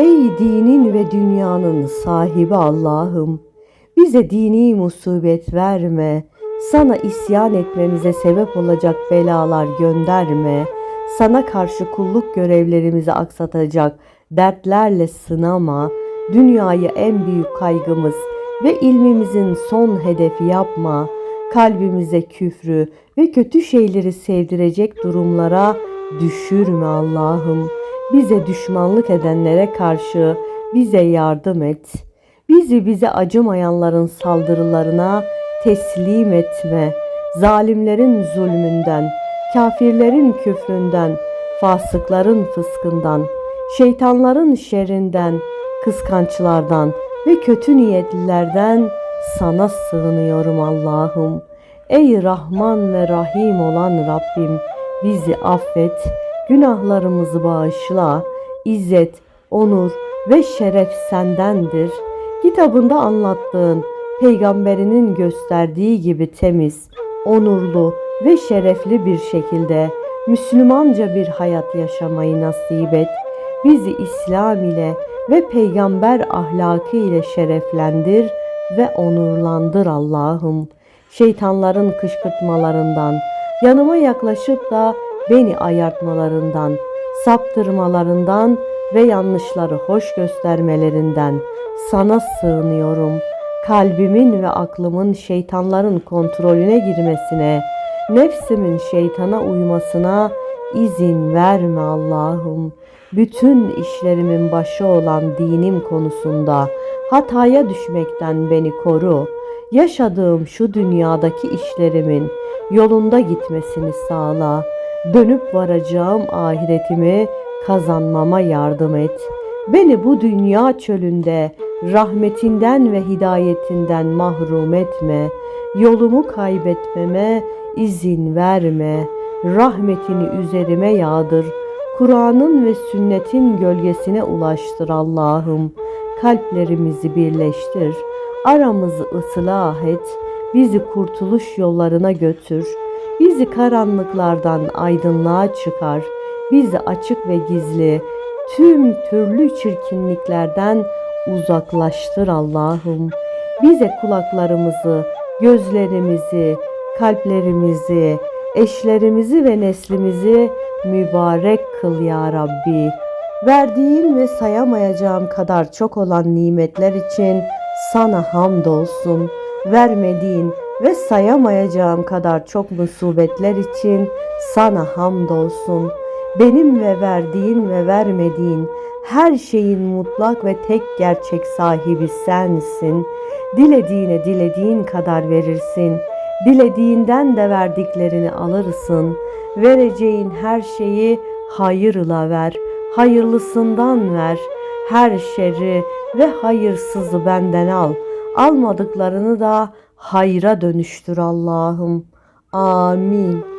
Ey dinin ve dünyanın sahibi Allah'ım, bize dini musibet verme, sana isyan etmemize sebep olacak belalar gönderme, sana karşı kulluk görevlerimizi aksatacak dertlerle sınama, dünyayı en büyük kaygımız ve ilmimizin son hedefi yapma, kalbimize küfrü ve kötü şeyleri sevdirecek durumlara düşürme Allah'ım. Bize düşmanlık edenlere karşı bize yardım et. Bizi bize acımayanların saldırılarına teslim etme. Zalimlerin zulmünden, kafirlerin küfründen, fasıkların fıskından, şeytanların şerrinden, kıskançlardan ve kötü niyetlilerden sana sığınıyorum Allah'ım. Ey Rahman ve Rahim olan Rabbim bizi affet, günahlarımızı bağışla. İzzet, onur ve şeref sendendir. Kitabında anlattığın, peygamberinin gösterdiği gibi temiz, onurlu ve şerefli bir şekilde Müslümanca bir hayat yaşamayı nasip et. Bizi İslam ile ve peygamber ahlakı ile şereflendir ve onurlandır Allah'ım. Şeytanların kışkırtmalarından, yanıma yaklaşıp da beni ayartmalarından, saptırmalarından ve yanlışları hoş göstermelerinden sana sığınıyorum. Kalbimin ve aklımın şeytanların kontrolüne girmesine, nefsimin şeytana uymasına izin verme Allah'ım. Bütün işlerimin başı olan dinim konusunda hataya düşmekten beni koru. Yaşadığım şu dünyadaki işlerimin yolunda gitmesini sağla. Dönüp varacağım ahiretimi kazanmama yardım et. Beni bu dünya çölünde rahmetinden ve hidayetinden mahrum etme. Yolumu kaybetmeme izin verme. Rahmetini üzerime yağdır. Kur'an'ın ve sünnetin gölgesine ulaştır Allah'ım. Kalplerimizi birleştir. Aramızı ıslah et. Bizi kurtuluş yollarına götür. Bizi karanlıklardan aydınlığa çıkar. Bizi açık ve gizli tüm türlü çirkinliklerden uzaklaştır Allah'ım. Bize kulaklarımızı, gözlerimizi, kalplerimizi, eşlerimizi ve neslimizi mübarek kıl ya Rabbi. Verdiğin ve sayamayacağım kadar çok olan nimetler için sana hamdolsun. Vermediğin ve sayamayacağım kadar çok musibetler için sana hamdolsun. Benim ve verdiğin ve vermediğin her şeyin mutlak ve tek gerçek sahibi sensin. Dilediğine dilediğin kadar verirsin. Dilediğinden de verdiklerini alırsın. Vereceğin her şeyi hayırla ver. Hayırlısından ver. Her şerri ve hayırsızı benden al. Almadıklarını da hayra dönüştür Allah'ım. Amin.